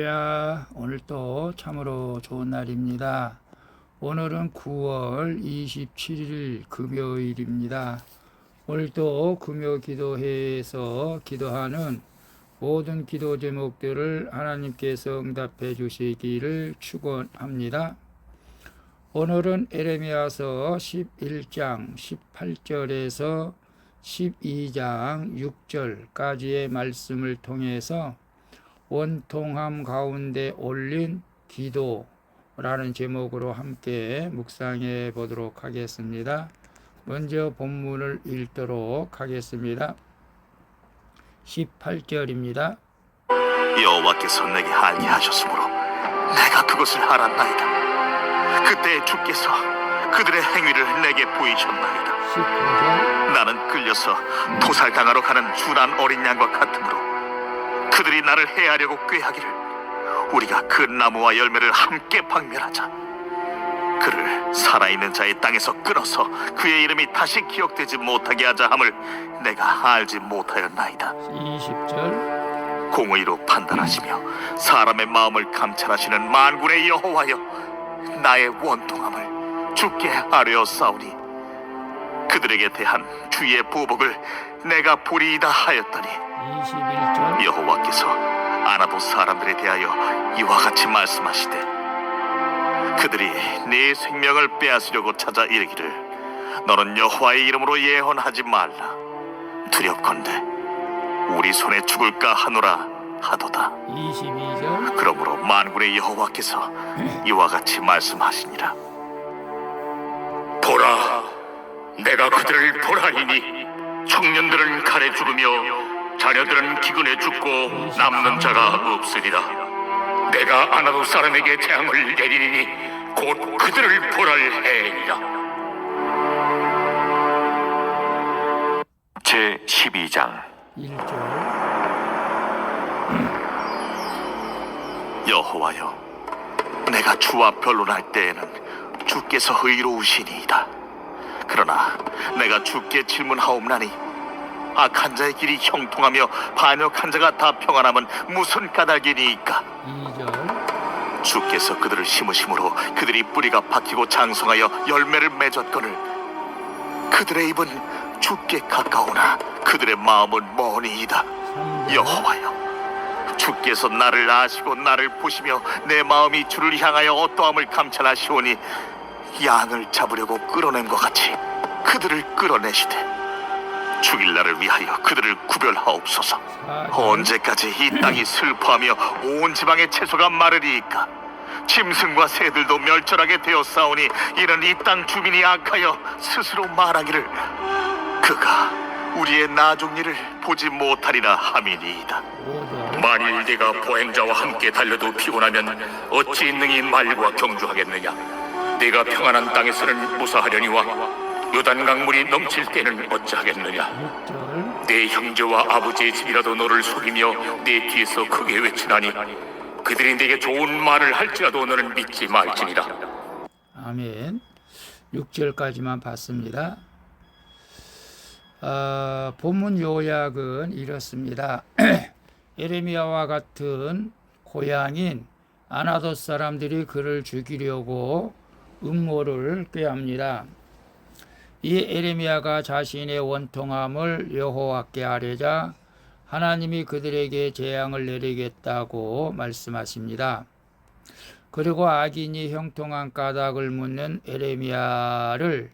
야, 오늘 또 참으로 좋은 날입니다. 오늘은 9월 27일 금요일입니다. 오늘도 금요 기도회에서 기도하는 모든 기도 제목들을 하나님께서 응답해 주시기를 축원합니다. 오늘은 에레미야서 11장 18절에서 12장 6절까지의 말씀을 통해서 원통함 가운데 올린 기도라는 제목으로 함께 묵상해 보도록 하겠습니다. 먼저 본문을 읽도록 하겠습니다. 18절입니다. 여호와께서 내게 알게 하셨으므로 내가 그것을 알았나이다. 그때 주께서 그들의 행위를 내게 보이셨나이다. 19절 나는 끌려서 도살당하러 가는 준한 어린 양과 같으므로 그들이 나를 해하려고 꾀하기를 우리가 그 나무와 열매를 함께 박멸하자. 그를 살아있는 자의 땅에서 끊어서 그의 이름이 다시 기억되지 못하게 하자 함을 내가 알지 못하였나이다. 20절 공의로 판단하시며 사람의 마음을 감찰하시는 만군의 여호와여 나의 원통함을 주께 아뢰어 싸우니 그들에게 대한 주의 보복을 내가 보리이다 하였더니 21절. 여호와께서 아나도 사람들에 대하여 이와 같이 말씀하시되 그들이 네 생명을 빼앗으려고 찾아 이르기를 너는 여호와의 이름으로 예언하지 말라. 두렵건대 우리 손에 죽을까 하노라 하도다. 22절. 그러므로 만군의 여호와께서 이와 같이 말씀하시니라. 보라 내가 그들을 보라이니 청년들은 칼에 죽으며 자녀들은 기근에 죽고 남는 자가 없으리라. 내가 아나도 사람에게 재앙을 내리니 곧 그들을 보랄 해이니라. 제 12장. 1절 여호와여, 내가 주와 변론할 때에는 주께서 의로우시니이다. 그러나 내가 주께 질문하옵나니 악한 자의 길이 형통하며 반역한 자가 다 평안함은 무슨 까닭이니이까? 2절 주께서 그들을 심으심으로 그들이 뿌리가 박히고 장성하여 열매를 맺었거늘 그들의 입은 주께 가까우나 그들의 마음은 머니이다. 3절 여호와여 주께서 나를 아시고 나를 보시며 내 마음이 주를 향하여 어떠함을 감찰하시오니 양을 잡으려고 끌어낸 것 같이 그들을 끌어내시되 죽일 날을 위하여 그들을 구별하옵소서. 4절. 언제까지 이 땅이 슬퍼하며 온 지방의 채소가 마르리이까? 짐승과 새들도 멸절하게 되었사오니 이는 이 땅 주민이 악하여 스스로 말하기를 그가 우리의 나중 일을 보지 못하리라 함이니이다. 5절 만일 네가 보행자와 함께 달려도 피곤하면 어찌 능히 말과 경주하겠느냐? 네가 평안한 땅에서는 무사하려니와 요단 강물이 넘칠 때는 어찌하겠느냐 6절 내 형제와 아버지의 집이라도 너를 속이며 내 뒤에서 크게 외치나니 그들이 네게 좋은 말을 할지라도 너는 믿지 말지니라 아멘. 6절까지만 봤습니다. 아, 본문 요약은 이렇습니다. 에레미야와 같은 고향인 아나돗 사람들이 그를 죽이려고 음모를 꾀합니다. 이 에레미야가 자신의 원통함을 여호와께 아뢰자 하나님이 그들에게 재앙을 내리겠다고 말씀하십니다. 그리고 악인이 형통한 까닭을 묻는 에레미야를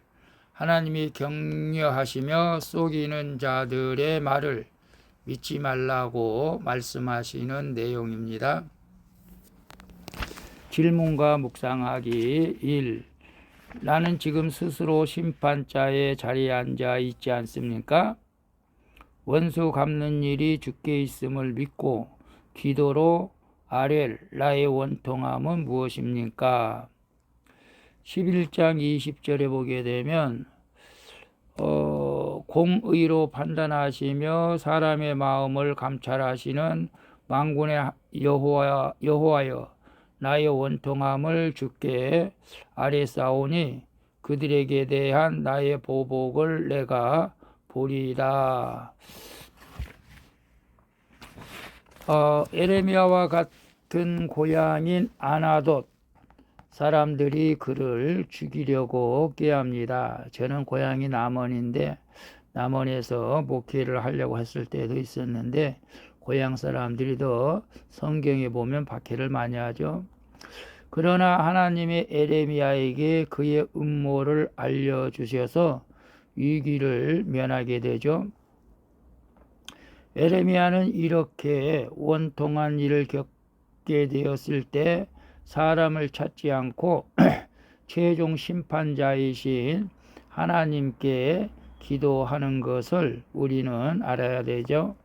하나님이 격려하시며 속이는 자들의 말을 믿지 말라고 말씀하시는 내용입니다. 질문과 묵상하기 1. 나는 지금 스스로 심판자의 자리에 앉아 있지 않습니까? 원수 갚는 일이 주께 있음을 믿고 기도로 아렐 나의 원통함은 무엇입니까? 11장 20절에 보게 되면 어, 공의로 판단하시며 사람의 마음을 감찰하시는 망군의 여호와 여호와여 나의 원통함을 주께 아뢰사오니 그들에게 대한 나의 보복을 내가 보리이다. 어, 에레미야와 같 같은 고향인 아나돗 사람들이 그를 죽이려고 꾀합니다. 저는 고향이 남원인데 남원에서 목회를 하려고 했을 때도 있었는데 고향 사람들이 더 성경에 보면 박해를 많이 하죠. 그러나 하나님의 에레미야에게 그의 음모를 알려주셔서 위기를 면하게 되죠. 에레미야는 이렇게 원통한 일을 겪게 되었을 때 사람을 찾지 않고 최종 심판자이신 하나님께 기도하는 것을 우리는 알아야 되죠.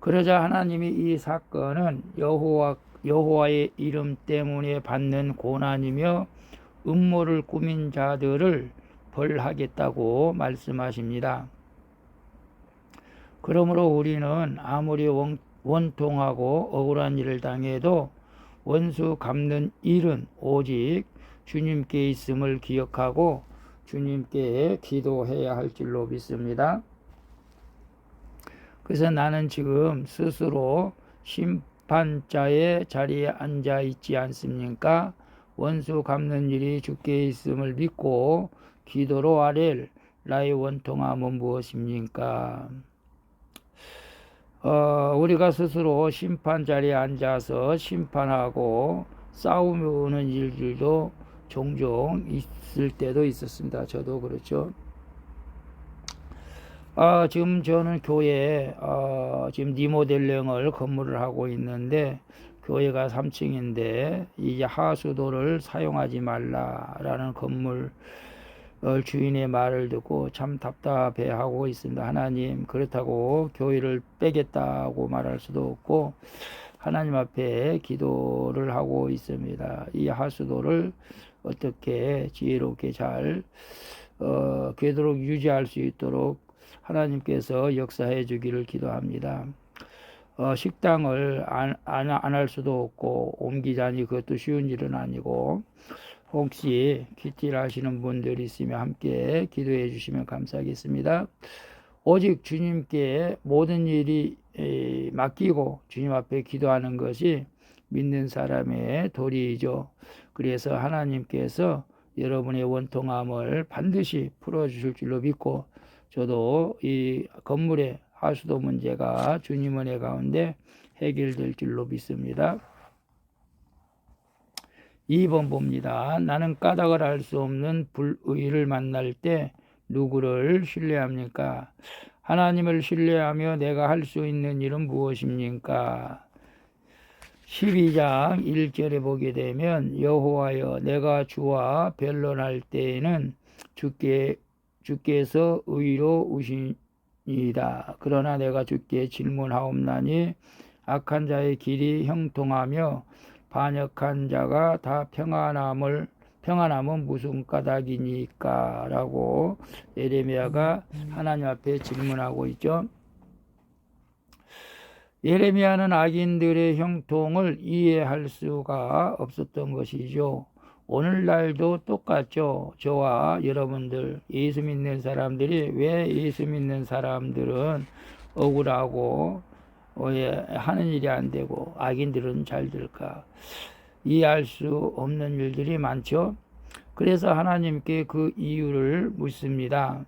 그러자 하나님이 이 사건은 여호와 여호와의 이름 때문에 받는 고난이며 음모를 꾸민 자들을 벌하겠다고 말씀하십니다. 그러므로 우리는 아무리 원, 원통하고 억울한 일을 당해도 원수 갚는 일은 오직 주님께 있음을 기억하고 주님께 기도해야 할 줄로 믿습니다. 그래서 나는 지금 스스로 심판자의 자리에 앉아 있지 않습니까? 원수 갚는 일이 주께 있음을 믿고 기도로 아랠 나의 원통함은 무엇입니까? 어, 우리가 스스로 심판 자리에 앉아서 심판하고 싸우는 일들도 종종 있을 때도 있었습니다. 저도 그렇죠. 아, 지금 저는 교회 어, 지금 니모델령을 건물을 하고 있는데 교회가 3층인데 이제 하수도를 사용하지 말라라는 건물 어, 주인의 말을 듣고 참 답답해하고 있습니다. 하나님 그렇다고 교회를 빼겠다고 말할 수도 없고 하나님 앞에 기도를 하고 있습니다. 이 하수도를 어떻게 지혜롭게 잘 어, 되도록 유지할 수 있도록 하나님께서 역사해 주기를 기도합니다. 어, 식당을 안, 안, 수도 없고 옮기자니 그것도 쉬운 일은 아니고 혹시 퀴티를 하시는 분들이 있으면 함께 기도해 주시면 감사하겠습니다. 오직 주님께 모든 일이 에, 맡기고 주님 앞에 기도하는 것이 믿는 사람의 도리이죠. 그래서 하나님께서 여러분의 원통함을 반드시 풀어주실 줄로 믿고 저도 이 건물의 하수도 문제가 주님 은혜 가운데 해결될 줄로 믿습니다. 2번 봅니다. 나는 까닭을 알 수 없는 불의를 만날 때 누구를 신뢰합니까? 하나님을 신뢰하며 내가 할 수 있는 일은 무엇입니까? 12장 1절에 보게 되면 여호와여 내가 주와 변론할 때에는 주께 주께서 의로 우시니이다. 그러나 내가 주께 질문하옵나니 악한 자의 길이 형통하며 반역한 자가 다 평안함을 평안함은 무슨 까닭이니까라고 예레미야가 하나님 앞에 질문하고 있죠. 예레미야는 악인들의 형통을 이해할 수가 없었던 것이죠. 오늘날도 똑같죠. 저와 여러분들 예수 믿는 사람들이 왜 예수 믿는 사람들은 억울하고 왜 하는 일이 안 되고 악인들은 잘 될까 이해할 수 없는 일들이 많죠. 그래서 하나님께 그 이유를 묻습니다.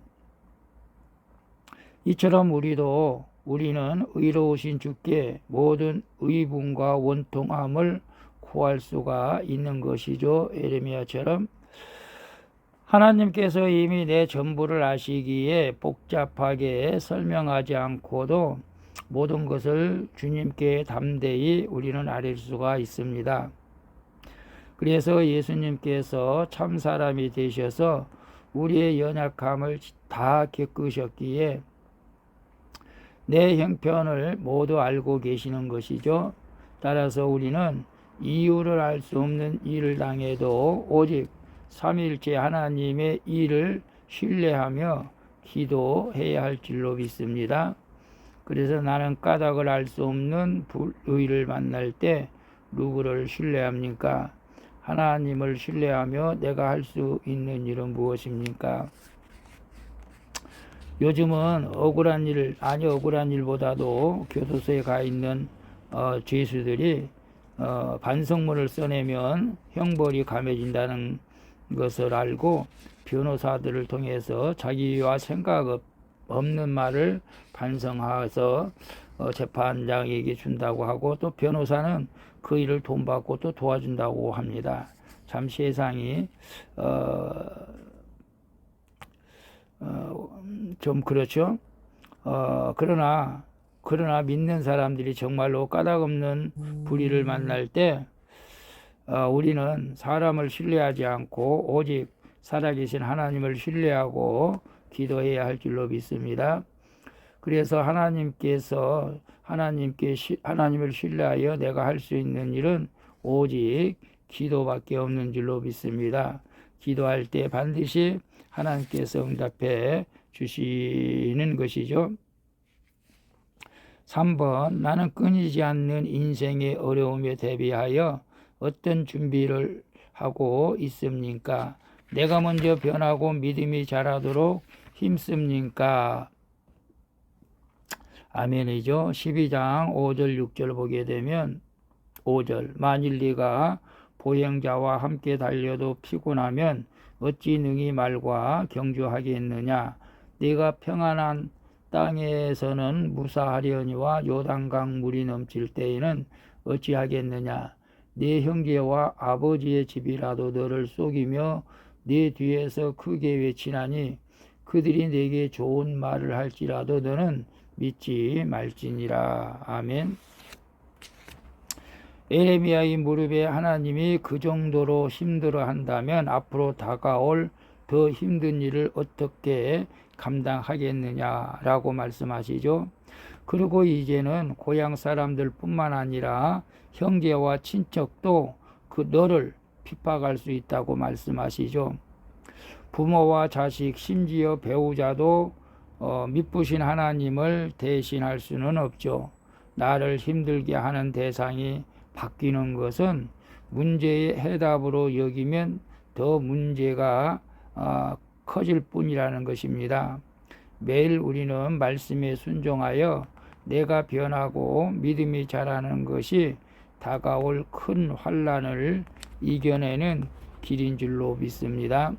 이처럼 우리도 우리는 의로우신 주께 모든 의분과 원통함을 구할 수가 있는 것이죠. 에레미야처럼 하나님께서 이미 내 전부를 아시기에 복잡하게 설명하지 않고도 모든 것을 주님께 담대히 우리는 아릴 수가 있습니다. 그래서 예수님께서 참 사람이 되셔서 우리의 연약함을 다 겪으셨기에 내 형편을 모두 알고 계시는 것이죠. 따라서 우리는 이유를 알 수 없는 일을 당해도 오직 삼일째 하나님의 일을 신뢰하며 기도해야 할 줄로 믿습니다. 그래서 나는 까닭을 알 수 없는 불의를 만날 때 누구를 신뢰합니까? 하나님을 신뢰하며 내가 할 수 있는 일은 무엇입니까? 요즘은 억울한 일, 아니 억울한 일보다도 교도소에 가 있는 어, 죄수들이 어, 반성문을 써내면 형벌이 감해진다는 것을 알고 변호사들을 통해서 자기와 생각 없- 없는 말을 반성해서 어, 재판장에게 준다고 하고 또 변호사는 그 일을 돈 받고 또 도와준다고 합니다. 참 세상이 어, 어, 좀 그렇죠. 어, 그러나 그러나 믿는 사람들이 정말로 까닭없는 불의를 만날 때 어, 우리는 사람을 신뢰하지 않고 오직 살아계신 하나님을 신뢰하고 기도해야 할 줄로 믿습니다. 그래서 하나님께서 하나님께 시- 하나님을 신뢰하여 내가 할 수 있는 일은 오직 기도밖에 없는 줄로 믿습니다. 기도할 때 반드시 하나님께서 응답해 주시는 것이죠. 3번 나는 끊이지 않는 인생의 어려움에 대비하여 어떤 준비를 하고 있습니까? 내가 먼저 변하고 믿음이 자라도록 힘씁니까? 아멘이죠. 12장 5절 6절 보게 되면 5절 만일 네가 보행자와 함께 달려도 피곤하면 어찌 능히 말과 경주하겠느냐 네가 평안한 땅에서는 무사하려니와 요단강 물이 넘칠 때에는 어찌하겠느냐? 네 형제와 아버지의 집이라도 너를 속이며 네 뒤에서 크게 외치나니 그들이 네게 좋은 말을 할지라도 너는 믿지 말지니라. 아멘. 에레미야의 무릎에 하나님이 그 정도로 힘들어 한다면 앞으로 다가올 더 힘든 일을 어떻게 감당하겠느냐라고 말씀하시죠. 그리고 이제는 고향 사람들 뿐만 아니라 형제와 친척도 그 너를 핍박할 수 있다고 말씀하시죠. 부모와 자식, 심지어 배우자도 어, 믿부신 하나님을 대신할 수는 없죠. 나를 힘들게 하는 대상이 바뀌는 것은 문제의 해답으로 여기면 더 문제가 어, 커질 뿐이라는 것입니다. 매일 우리는 말씀에 순종하여 내가 변하고 믿음이 자라는 것이 다가올 큰 환란을 이겨내는 길인 줄로 믿습니다.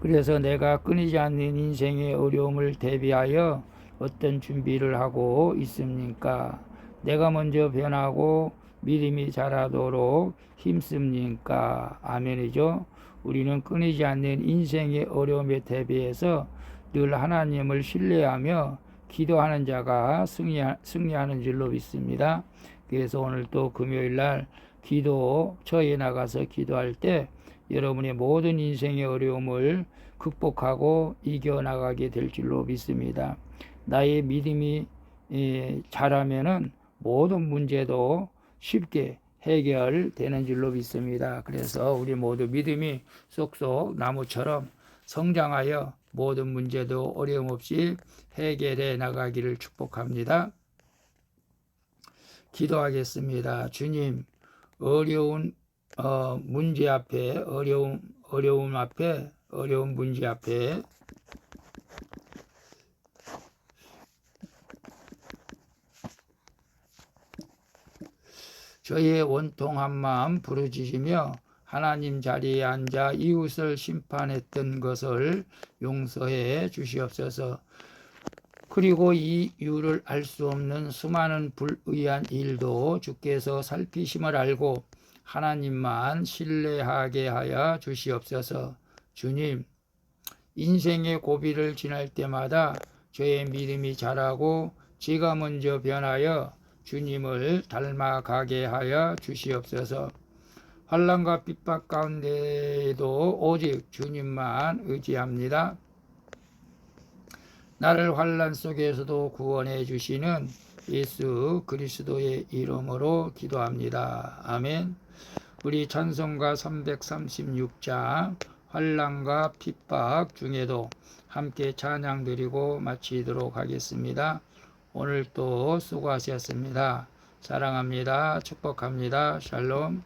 그래서 내가 끊이지 않는 인생의 어려움을 대비하여 어떤 준비를 하고 있습니까? 내가 먼저 변하고 믿음이 자라도록 힘씁니까? 아멘이죠. 우리는 끊이지 않는 인생의 어려움에 대비해서 늘 하나님을 신뢰하며 기도하는 자가 승리하, 승리하는 줄로 믿습니다. 그래서 오늘 또 금요일 날 기도 처에 나가서 기도할 때 여러분의 모든 인생의 어려움을 극복하고 이겨나가게 될 줄로 믿습니다. 나의 믿음이 예, 자라면은 모든 문제도 쉽게 해결되는 줄로 믿습니다. 그래서 우리 모두 믿음이 쏙쏙 나무처럼 성장하여 모든 문제도 어려움 없이 해결해 나가기를 축복합니다. 기도하겠습니다. 주님, 어려운 어, 문제 앞에 어려움 어려움 앞에 어려운 문제 앞에 저의 원통한 마음 부르짖으며 하나님 자리에 앉아 이웃을 심판했던 것을 용서해 주시옵소서. 그리고 이 이유를 알 수 없는 수많은 불의한 일도 주께서 살피심을 알고 하나님만 신뢰하게 하여 주시옵소서. 주님, 인생의 고비를 지날 때마다 저의 믿음이 자라고 제가 먼저 변하여 주님을 닮아가게 하여 주시옵소서. 환란과 핍박 가운데에도 오직 주님만 의지합니다. 나를 환란 속에서도 구원해 주시는 예수 그리스도의 이름으로 기도합니다. 아멘. 우리 찬송가 336장 환란과 핍박 중에도 함께 찬양 드리고 마치도록 하겠습니다. 오늘 또 수고하셨습니다. 사랑합니다. 축복합니다. 샬롬.